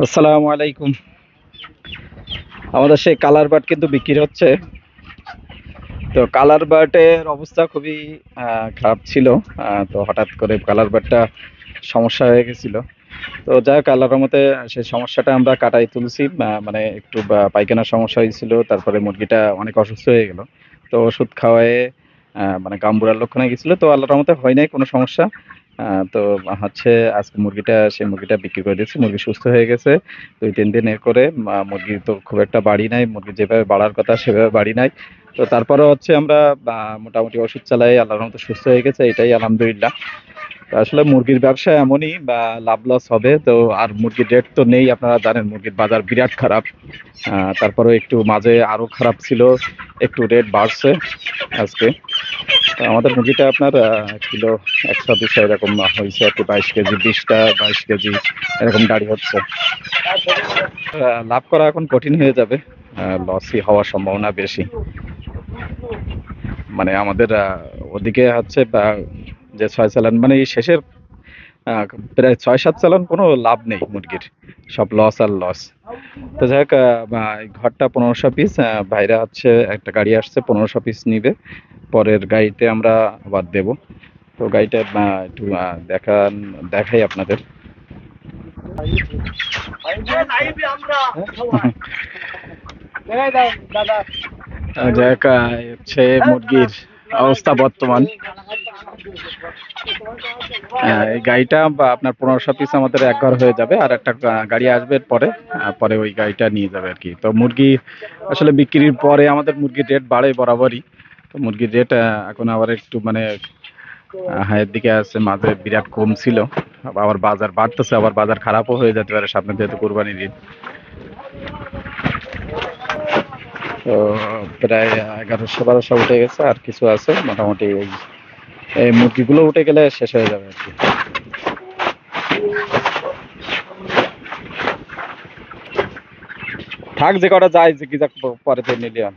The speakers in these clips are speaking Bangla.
আসসালামু আলাইকুম। আমাদের সেই কালার বার্ড কিন্তু বিক্রি হচ্ছে। তো কালার বার্ডের অবস্থা খুবই খারাপ ছিল। তো হঠাৎ করে কালার বার্ডটা সমস্যা হয়ে গেছিল। তো যাই হোক, আল্লাহর মতে সেই সমস্যাটা আমরা কাটাই তুলছি। মানে একটু পায়খানার সমস্যা হয়েছিল, তারপরে মুরগিটা অনেক অসুস্থ হয়ে গেল। তো ওষুধ খাওয়ায়ে মানে গাম্বুরার লক্ষণে গেছিল। তো আল্লাহর মতে হয় নাই কোনো সমস্যা। তো হচ্ছে আজকে মুরগিটা, সেই মুরগিটা বিক্রি করে দিয়েছি। মুরগি সুস্থ হয়ে গেছে, দুই, তিন দিন এ করে মুরগি তো খুব একটা বাড়ি নাই, মুরগি যেভাবে বাড়ার কথা সেভাবে বাড়ি নাই। তো তারপরে হচ্ছে আমরা মোটামুটি ওষুধ চালাই, আল্লাহর মতো সুস্থ হয়ে গেছে, এটাই আলহামদুলিল্লাহ। তো আসলে মুরগির ব্যবসা এমনই, বা, লাভ লস হবে। তো আর মুরগির রেট তো নেই, আপনারা জানেন মুরগির বাজার বিরাট খারাপ। তারপরে একটু মাঝে আরও খারাপ ছিল, একটু রেট বাড়ছে আজকে। আমাদের মুরগিটা আপনার কিলো একশো দুশো এরকম হয়েছে আর কি, বাইশ কেজি, বিশটা বাইশ কেজি এরকম দাঁড়ি হচ্ছে। লাভ করা এখন কঠিন হয়ে যাবে লসই হওয়ার সম্ভাবনা বেশি। মানে আমাদের ওদিকে হচ্ছে যে ছয় চালান মানে এই শেষের প্রায় ছয় সাত চালান কোনো লাভ নেই মুরগির। সব লস আর লস তো যাই হোক ঘরটা পনেরোশো পিস ভাইরা হচ্ছে একটা গাড়ি আসছে পনেরোশো পিস নিবে। পরের গাড়িতে আমরা আবার দেব। তো গাড়িটা একটু দেখান দেখাই আপনাদের। আহ, যাই হোক হচ্ছে মুরগির অবস্থা বর্তমান। গাড়িটা আপনার পনেরোশো পিস আমাদের এক ঘর হয়ে যাবে, আর একটা গাড়ি আসবে পরে পরে ওই গাড়িটা নিয়ে যাবে আর কি। তো মুরগি আসলে বিক্রির পরে আমাদের মুরগির রেট বাড়ে বরাবরই। তো মুরগির রেট এখন আবার একটু মানে হায়ের দিকে আছে, মাঝে বিরাট কম ছিল। আবার বাজার বাড়তেছে, আবার বাজার খারাপও হয়ে যেতে পারে, সামনে যেহেতু কোরবানির ঈদ। তো প্রায় এগারোশো বারোশো উঠে গেছে, আর কিছু আছে, মোটামুটি এই মুরগিগুলো উঠে গেলে শেষ হয়ে যাবে আর কি থাক যে কটা যায়, যে কি যাক পরে তো নিলে আর।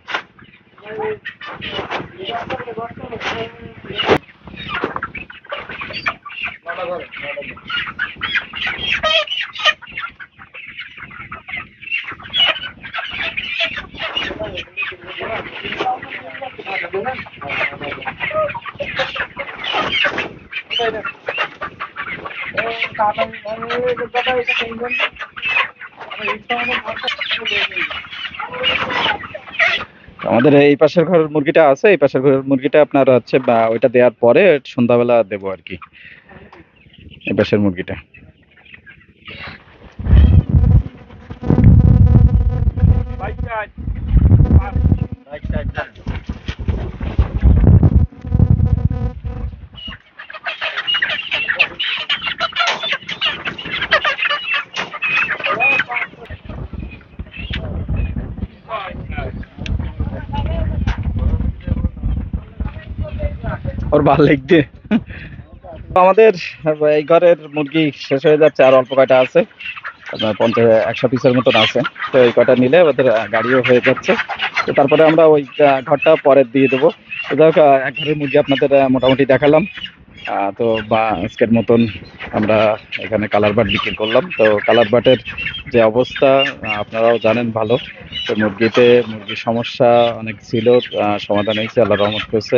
আমাদের এই পাশের ঘরের মুরগিটা আছে, এই পাশের ঘরের মুরগিটা আপনার হচ্ছে, বা ওইটা দেওয়ার পরে সন্ধ্যাবেলা দেবো আর কি। এই পাশের মুরগিটা। ওর ভালো লাগছে আমাদের, এই ঘরের মুরগি শেষ হয়ে যাচ্ছে, আর অল্প কয়টা আছে। পঞ্চাশ, একশো পিসের মতন আছে। তো এই কয়টা নিলে ওদের গাড়িও হয়ে যাচ্ছে। তো তারপরে আমরা ওই ঘরটা পরে দিয়ে দেবো। তো যাই এক ঘরের মুরগি আপনাদের মোটামুটি দেখালাম। তো বা আজকের মতন আমরা এখানে কালার বাট বিক্রি করলাম। তো কালার বাটের যে অবস্থা আপনারাও জানেন ভালো। তো মুরগিতে মুরগির সমস্যা অনেক ছিল সমাধান হয়েছে আল্লাহ রহমত করেছে।